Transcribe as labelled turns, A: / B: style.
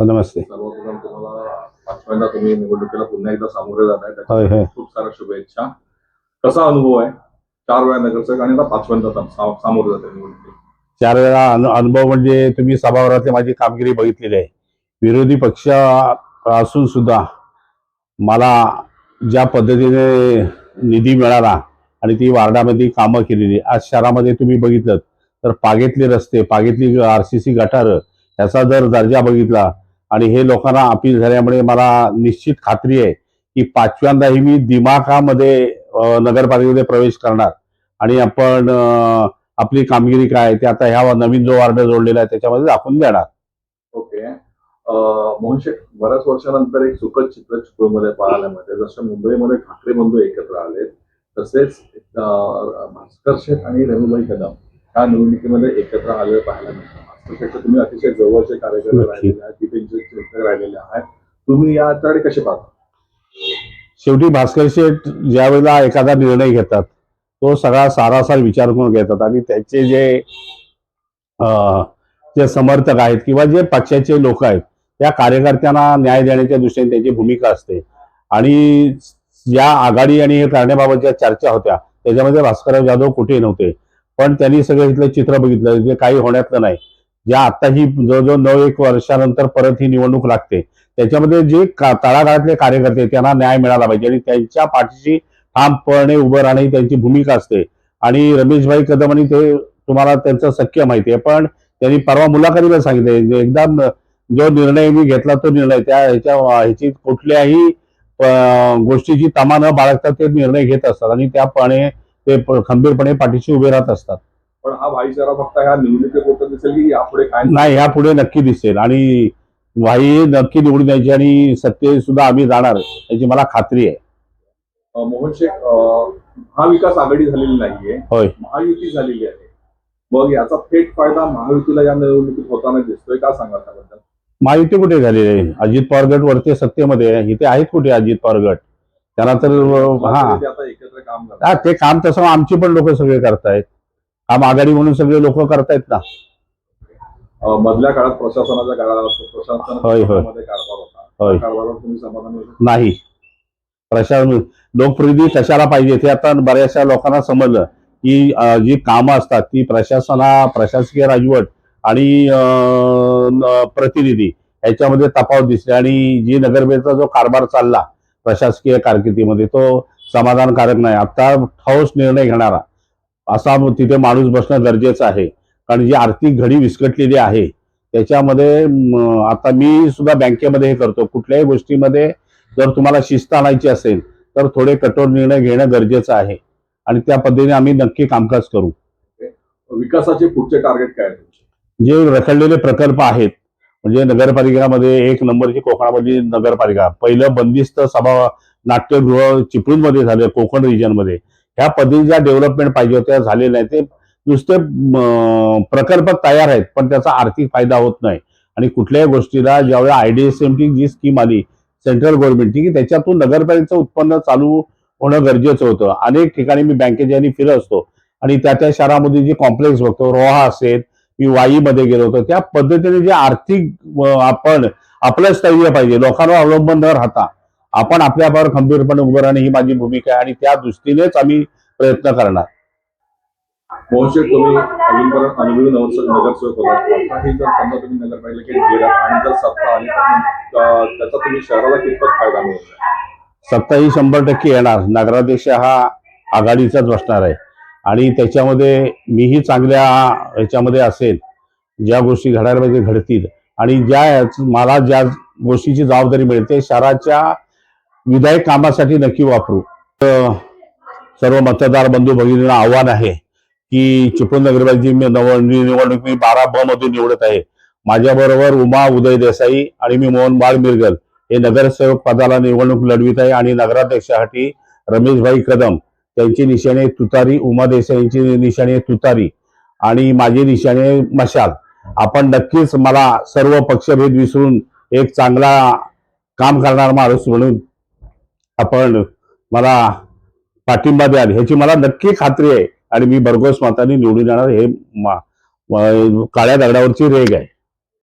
A: नमस्ते.
B: सर्वप्रथम तुम्हाला पाचव्यांदा तुम्ही निवडणुकीला पुन्हा एकदा सामोरे जात
A: होय
B: खूप साऱ्या शुभेच्छा. कसा अनुभव आहे? चार वेळा नगरसेवक आणि आता पाचव्यांदा सा- सामोरे जात आहे निवडणुकीत.
A: चार वेळा अनु- अनुभव म्हणजे तुम्ही सभागृहातली माझी कामगिरी बघितलेली आहे. विरोधी पक्ष असून सुद्धा मला ज्या पद्धतीने निधी मिळाला आणि ती वार्डामध्ये कामं केलेली आज शहरामध्ये तुम्ही बघितलं तर पागेतले रस्ते पागेतली आर सी सी गटार याचा जर दर्जा बघितला आणि हे लोकांना अपील झाल्यामुळे मला निश्चित खात्री आहे की पाचव्यांदाही मी दिमाखामध्ये नगरपालिकेमध्ये प्रवेश करणार. आणि आपण आपली कामगिरी काय ते आता ह्या नवीन जो वार्ड जोडलेला आहे त्याच्यामध्ये दाखवून देणार.
B: ओके. अं, बऱ्याच वर्षानंतर एक सुखद चित्र चिपळूणमध्ये पाहायला मिळते जसं मुंबईमध्ये ठाकरे बंधू एकत्र आले तसेच भास्कर शेठ आणि रघुभाई कदम ह्या निवडणुकीमध्ये एकत्र आले पाहायला मिळतात तुम्ही अतिशय जवळचे कार्यकर्ते. राहिलेले आहेत तिथे चिंतक राहिलेले आहेत. तुम्ही याकडे कसे पाहता?
A: शेवटी भास्कर शेठ ज्या वेळेला एखादा निर्णय घेतात तो सगळा सारासार विचार करून घेतात आणि त्याचे जे जे समर्थक आहेत किंवा जे पक्षाचे लोक आहेत त्या कार्यकर्त्यांना न्याय देण्याच्या दृष्टीने त्यांची भूमिका असते. आणि या आघाडी आणि हे करण्याबाबत ज्या चर्चा होत्या त्याच्यामध्ये भास्करराव जाधव कुठे नव्हते. पण त्यांनी सगळं इथलं चित्र बघितलं जे काही होण्यातलं नाही. ज्या आता ही जवळजवळ नऊ एक वर्षानंतर परत ही निवडणूक लागते. त्याच्यामध्ये जे तळागाळातले कार्यकर्ते त्यांना न्याय मिळाला पाहिजे आणि त्यांच्या पाठीशी ठामपणे उभं राहणे ही त्यांची भूमिका असते. आणि रमेशभाई कदम आणि ते तुम्हाला त्यांचं सख्य माहिती आहे पण त्यांनी परवा मुलाखतीला सांगितले एकदा जो निर्णय मी घेतला तो निर्णय त्या ह्याच्या ह्याची कुठल्याही गोष्टीची तमा न बाळगता ते निर्णय घेत असतात आणि त्यापणे ते खंबीरपणे पाठीशी उभे राहत असतात.
B: पण हा भाईचारा फक्त ह्या निवडणुकीपुरता दिसेल की यापुढे काय
A: नाही ह्या पुढे नक्की दिसेल. आणि वाई नक्की निवडून यायची आणि सत्ते सुद्धा आम्ही जाणार याची मला खात्री आहे.
B: मोहन शेख महाविकास आघाडी झालेली नाहीये
A: होय.
B: महायुती झालेली आहे. मग याचा थेट फायदा महायुतीला या निवडणुकीत होताना दिसतोय का सांगा त्याबद्दल?
A: महायुती कुठे झालेली आहे? अजित पवार गट वरती सत्तेमध्ये आहे. इथे आहेत कुठे अजित पवार गट त्यांना तर हा.
B: आता एकत्र काम
A: हा,
B: करतात
A: ते काम तसं आमची पण लोक सगळे करतायत. काम आघाडी म्हणून सगळे लोक करतायत ना.
B: अं, मधल्या काळात प्रशासनाच्या काळात
A: होय, होय.
B: प्रशासनामध्ये कारभार होता.
A: होय.
B: त्या कारभारावर तुम्ही समाधानी होते?
A: नाही. प्रशासन लोकप्रतिनिधी कशाला पाहिजे. ते आता बऱ्याचशा लोकांना समजलं की अं, जी कामं असतात ती प्रशासना प्रशासकीय राजवट आणि अं, न- प्रतिनिधी याच्यामध्ये तफावत दिसली. आणि जी नगरपेठेचा जो कारभार चालला प्रशासकीय कारकिर्दीमध्ये तो समाधानकारक नाही. आता ठोस निर्णय घेणारा असा तिथे माणूस बसणं गरजेचं आहे. कारण जी आर्थिक घडी विस्कटलेली आहे त्याच्यामध्ये आता मी सुद्धा बँकेमध्ये हे करतो. कुठल्याही गोष्टीमध्ये जर तुम्हाला शिस्त आणायची असेल तर थोडे कठोर निर्णय घेणं गरजेचं आहे. आणि त्या पद्धतीने आम्ही नक्की कामकाज करू.
B: विकासाचे पुढचे टार्गेट काय?
A: जे रखडलेले प्रकल्प आहेत म्हणजे नगरपालिकेमध्ये एक नंबरची कोकणामधली नगरपालिका. पहिलं बंदिस्त सभा नाट्यगृह चिपळूणमध्ये झालं कोकण रिजनमध्ये ह्या पद्धतीच्या डेव्हलपमेंट पाहिजे होत्या झालेल्या नाही ते नुसते प्रकल्प तयार आहेत पण त्याचा आर्थिक फायदा होत नाही. आणि कुठल्याही गोष्टीला ज्यावेळी आयडीएसएमची जी स्कीम आली सेंट्रल गव्हर्नमेंटची की त्याच्यातून नगरपालिकेचं उत्पन्न चालू होणं गरजेचं होतं. अनेक ठिकाणी मी बँकेच्या आणि फिरत असतो आणि त्या त्या शहरामध्ये जे कॉम्प्लेक्स बघतो रोहा असेल मी वाईमध्ये गेलो होतो त्या पद्धतीने जे आर्थिक आपण आपलं स्थैर्य पाहिजे लोकांवर अवलंबन न राहता. आपण आपल्यावर खंबीरपणे उभं राहणे ही माझी भूमिका आहे आणि त्या दृष्टीनेच आम्ही प्रयत्न करणार.
B: मोहन शेठ तुम्ही अजूनपर्यंत अनुभवी नगरसेवक नगरसेवक होता. आताही जर समजा तुम्ही नगरपालिकेत गेलात आणि जर सत्ता आली तर अं, त्याचा तुम्ही शहराला कितपत फायदा मिळेल?
A: सत्ता ही शंभर टक्के येणार. नगराध्यक्ष हा आघाडीचाच बसणार आहे. आणि त्याच्यामध्ये मीही चांगल्या ह्याच्यामध्ये असेल. ज्या गोष्टी घडायला पाहिजे घडतील. आणि ज्या मला ज्या गोष्टीची जबाबदारी मिळेल ते शहराच्या विधायक कामासाठी नक्की वापरू. सर्व मतदार बंधू भगिनींना आव्हान आहे की चिपळूण नगरपालिकेची मी नव- निवडणूक मी बारा ब मधून निवडत आहे. माझ्याबरोबर उमा उदय देसाई आणि मी मोहन बाळ मिरगल हे नगरसेवक पदाला निवडणूक लढवित आहे आणि नगराध्यक्षासाठी रमेशभाई कदम त्यांची निशाणी आहे तुतारी उमा देसाई यांची निशाणी आहे तुतारी आणि माझी निशाणी आहे मशाल. आपण नक्कीच मला सर्व पक्षभेद विसरून एक चांगला काम करणारा माणूस म्हणून आपण मला पाठिंबा द्याल. ह्याची मला नक्की खात्री आहे. आणि मी भरघोस मातानी निवडून येणार हे काळ्या दगडावरची रेग आहे.